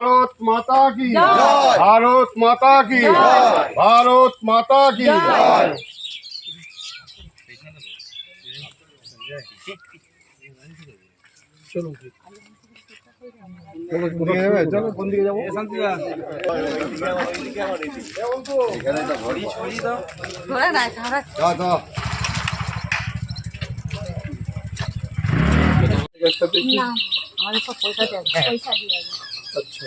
ভারত মাতা কি? ভারত মাতা কি? ভারত মাতা কি? চলো আমাদের সব পয়সা দেয় পয়সা দিয়ে আচ্ছা।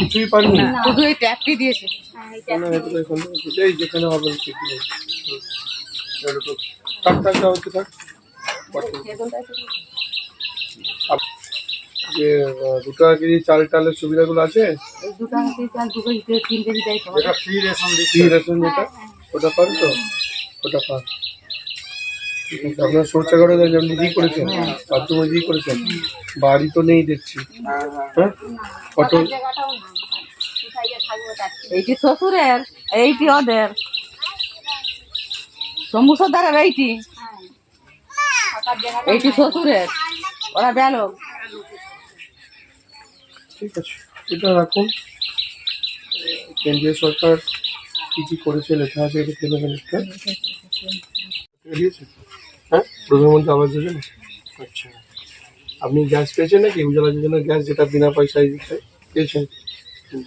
কিছুই পারিনি শুধু এই ট্যাপটি দিয়েছে। না, এটা তো এখান থেকে এই যেখানে হবে থাক থাক হচ্ছে থাক যে দু টাকা কেজি চাল টালের সুবিধাগুলো আছে? চাল তিন কেজি দেয় ফ্রি রেশন ফ্রি রেশন যেটা? ওটা পান তো? ওটা আছে আপনার শৌচাগারে যেমন নিজেই করেছেন বাথরুমে নিজেই করেছেন বাড়ি তো নেই দেখছি। হ্যাঁ? এইটি শ্বশুরের এইটি ওদের। শম্ভু সর্দারের এইটি। এইটি শ্বশুরের। ওরা গেল ঠিক আছে এটা রাখুন। কেন্দ্রীয় সরকার কি কি করেছে লেখা আছে এটা কেন দিয়েছে? হ্যাঁ? প্রধানমন্ত্রী আবাস যোজনা? আচ্ছা। আপনি গ্যাস পেয়েছেন নাকি? উজ্জ্বলা যোজনার গ্যাস যেটা বিনা পয়সায় দিচ্ছে? পেয়েছেন? হুম।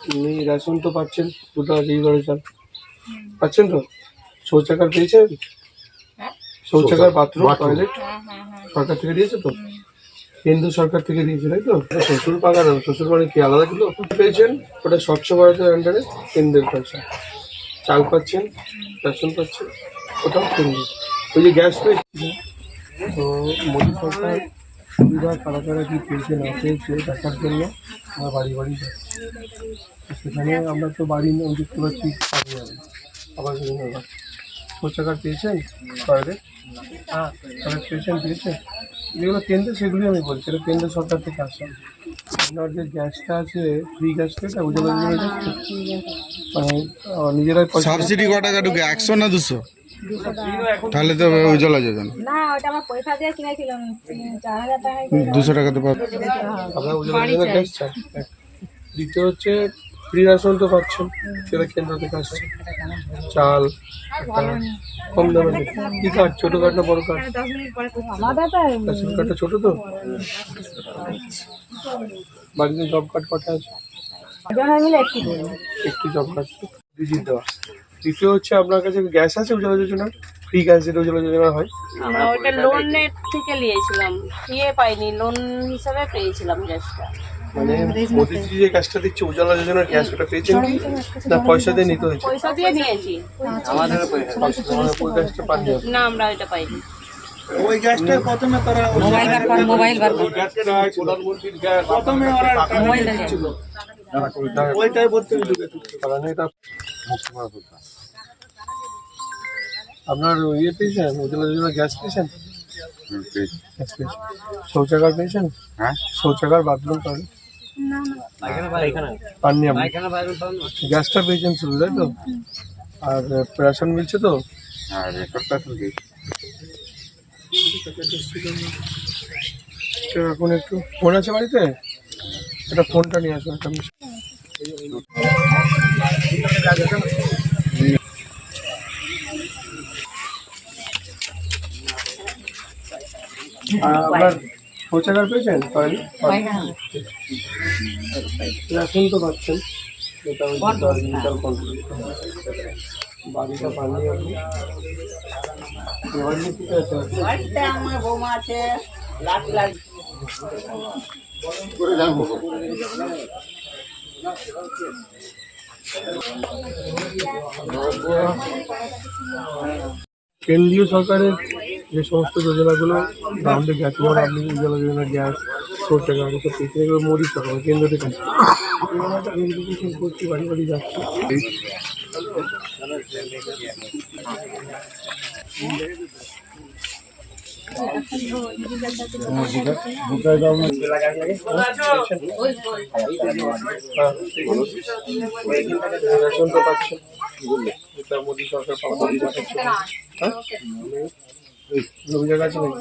আপনি রেশন তো পাচ্ছেন দু টাকা চাল। পাচ্ছেন তো? শৌচাগার পেয়েছেন? শৌচাগার বাথরুম টয়লেট? সরকার থেকে দিয়েছে তো? কেন্দ্র সরকার থেকে দিয়েছে তাই তো? শ্বশুর পাকা না শ্বশুর মানে কি আলাদা কিন্তু পেয়েছেন? ওটা স্বচ্ছ ভারতের আন্ডারে কেন্দ্রের পয়সা। চাল পাচ্ছেন রেশন পাচ্ছেন ওটাও কেন্দ্র ওই যে গ্যাস পেয়েছি তো মোদী সরকার সুবিধা কারা কারা কি পেয়েছে না পেয়েছে দেখার জন্য আমরা বাড়ি বাড়ি যাচ্ছি। তো সেখানে আমরা তো বাড়ি নিয়ে দেখতে পাচ্ছি পাবো যাবে আবার শৌচাগার পেয়েছেন টয়লেট হ্যাঁ টয়লেট পেয়েছেন পেয়েছেন? যেগুলো কেন্দ্রে সেগুলি আমি বলছি। এটা কেন্দ্র সরকার থেকে আসে। আপনার যে গ্যাসটা আছে ফ্রি গ্যাসটা এটা উজ্জ্বলা মানে নিজেরাই সাবসিডি ক টাকা ঢুকে একশো না দুশো? তাহলে তো উজ্জ্বলা যোজনা। না ওটা আমার পয়সা দিয়ে কিনেছিলাম চার হাজার টাকা দুশো টাকা তো পাবে। দ্বিতীয় হচ্ছে ফ্রি রেশন তো পাচ্ছেন সেটা কেন্দ্র থেকে আসছে। চাল কম দামে। কি কার্ড ছোটো কার্ড না বড় রেশন কার্ডটা ছোটো তো? বাড়িতে জব কার্ড কটা আছে? একটি জব কার্ড ডিজিট দেওয়া। দ্বিতীয় হচ্ছে আপনার কাছে গ্যাস আছে উজ্জ্বলা যোজনা? ফ্রি গ্যাস যেটা উজ্জ্বলা যোজনা হয়? আমরা ওইটা লোনের থেকে নিয়েছিলাম। ইয়ে পাইনি লোন হিসাবে পেয়েছিলাম গ্যাসটা। মানে মোদিজি যে গ্যাসটা দিচ্ছে উজ্জ্বলা যোজনার গ্যাস ওটা পেয়েছেন কি? না পয়সা দিয়ে নিতে হয়েছে? পয়সা দিয়ে নিয়েছি। আমাদের ওই গ্যাসটা না আমরা ওইটা পাইনি। মোবাইল বার কর মোবাইল বার কর। মোবাইল এটা আপনার ইয়ে পেয়েছেন উজ্জ্বলা যোজনা গ্যাস পেয়েছেন? শৌচাগার পেয়েছেন? হ্যাঁ। শৌচাগার বাথরুম টয়লেট পাননি আপনি? গ্যাসটা পেয়েছেন শুধু তাই তো? আর রেশন মিলছে তো? আর তো এখন একটু ফোন আছে বাড়িতে? একটা ফোনটা নিয়ে আসুন আপনার শৌচাগার পেয়েছেন? টয়লেট রেশন তো পাচ্ছেন। বাড়িটা ঠিক আছে? লাখ কেন্দ্রীয় সরকারের যে সমস্ত যোজনাগুলো গেছে যেমন আপনি উজ্জ্বলা যোজনা গ্যাস পেয়েছেন এগুলো সরকার কেন্দ্র থেকে। করছি বাড়ি বাড়ি যাচ্ছি রেশন তো পাচ্ছেন মোদী সরকার পাওয়া হ্যাঁ রবি জায়গা আছে নাকি